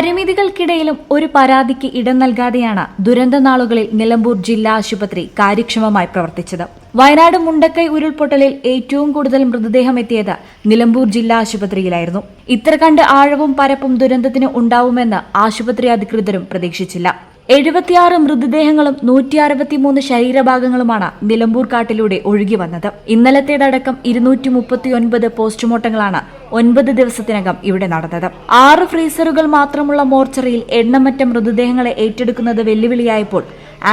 പരിമിതികൾക്കിടയിലും ഒരു പരാതിക്ക് ഇടം നൽകാതെയാണ് ദുരന്ത നാളുകളിൽ നിലമ്പൂർ ജില്ലാ ആശുപത്രി കാര്യക്ഷമമായി പ്രവർത്തിച്ചത്. വയനാട് മുണ്ടക്കൈ ഉരുൾപൊട്ടലിൽ ഏറ്റവും കൂടുതൽ മൃതദേഹം എത്തിയത് നിലമ്പൂർ ജില്ലാ ആശുപത്രിയിലായിരുന്നു. ഇത്ര കണ്ട് ആഴവും പരപ്പും ദുരന്തത്തിന് ഉണ്ടാവുമെന്ന് ആശുപത്രി അധികൃതരും പ്രതീക്ഷിച്ചില്ല. എഴുപത്തിയാറ് മൃതദേഹങ്ങളും നൂറ്റി അറുപത്തിമൂന്ന് ശരീരഭാഗങ്ങളുമാണ് നിലമ്പൂർ കാട്ടിലൂടെ ഒഴുകി വന്നത്. ഇന്നലത്തേതടക്കം ഇരുന്നൂറ്റി മുപ്പത്തിയൊൻപത് പോസ്റ്റ്മോർട്ടങ്ങളാണ് ഒൻപത് ദിവസത്തിനകം ഇവിടെ നടന്നത്. ആറ് ഫ്രീസറുകൾ മാത്രമുള്ള മോർച്ചറിയിൽ എണ്ണമറ്റ മൃതദേഹങ്ങളെ ഏറ്റെടുക്കുന്നത് വെല്ലുവിളിയായപ്പോൾ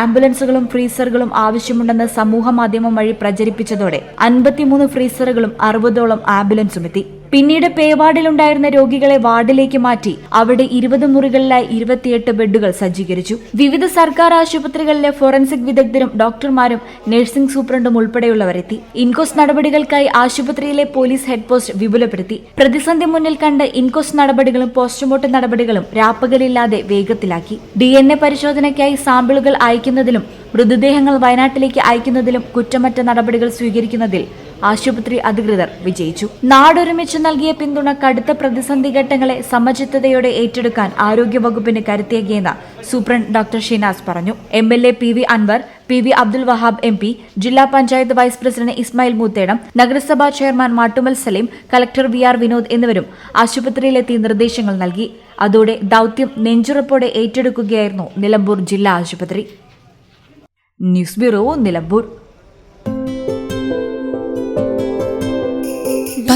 ആംബുലൻസുകളും ഫ്രീസറുകളും ആവശ്യമുണ്ടെന്ന് സമൂഹ മാധ്യമം വഴി പ്രചരിപ്പിച്ചതോടെ അൻപത്തിമൂന്ന് ഫ്രീസറുകളും അറുപതോളം ആംബുലൻസും എത്തി. പിന്നീട് പേവാർഡിലുണ്ടായിരുന്ന രോഗികളെ വാർഡിലേക്ക് മാറ്റി അവിടെ ഇരുപത് മുറികളിലായി ഇരുപത്തിയെട്ട് ബെഡുകൾ സജ്ജീകരിച്ചു. വിവിധ സർക്കാർ ആശുപത്രികളിലെ ഫോറൻസിക് വിദഗ്ധരും ഡോക്ടർമാരും നഴ്സിംഗ് സൂപ്രണ്ടും ഉൾപ്പെടെയുള്ളവരെത്തി. ഇൻകോസ് നടപടികൾക്കായി ആശുപത്രിയിലെ പോലീസ് ഹെഡ് പോസ്റ്റ് വിപുലപ്പെടുത്തി. പ്രതിസന്ധി മുന്നിൽ കണ്ട് ഇൻകോസ് നടപടികളും പോസ്റ്റ്മോർട്ടം നടപടികളും രാപ്പകലില്ലാതെ വേഗത്തിലാക്കി. ഡി എൻ എ പരിശോധനയ്ക്കായി സാമ്പിളുകൾ അയക്കുന്നതിലും മൃതദേഹങ്ങൾ വയനാട്ടിലേക്ക് അയക്കുന്നതിലും കുറ്റമറ്റ നടപടികൾ സ്വീകരിക്കുന്നതിൽ ആശുപത്രി അധികൃതർ വിജയിച്ചു. നാടൊരുമിച്ച് നൽകിയ പിന്തുണ കടുത്ത പ്രതിസന്ധി ഘട്ടങ്ങളെ സമചിത്തതയോടെ ഏറ്റെടുക്കാൻ ആരോഗ്യവകുപ്പിന് കരുത്തേകിയെന്ന് സൂപ്രണ്ട് ഡോക്ടർ ഷിനാസ് പറഞ്ഞു. M L A P V Anvar P V Abdul Wahab M P ജില്ലാ പഞ്ചായത്ത് വൈസ് പ്രസിഡന്റ് ഇസ്മായിൽ മൂത്തേടം നഗരസഭാ chairman Mattummal Saleem collector V R Vinod എന്നിവരും ആശുപത്രിയിലെത്തി നിർദ്ദേശങ്ങൾ നൽകി. അതോടെ ദൌത്യം നെഞ്ചുറപ്പോടെ ഏറ്റെടുക്കുകയായിരുന്നു നിലമ്പൂർ ജില്ലാ ആശുപത്രി. News bureau Nilambur.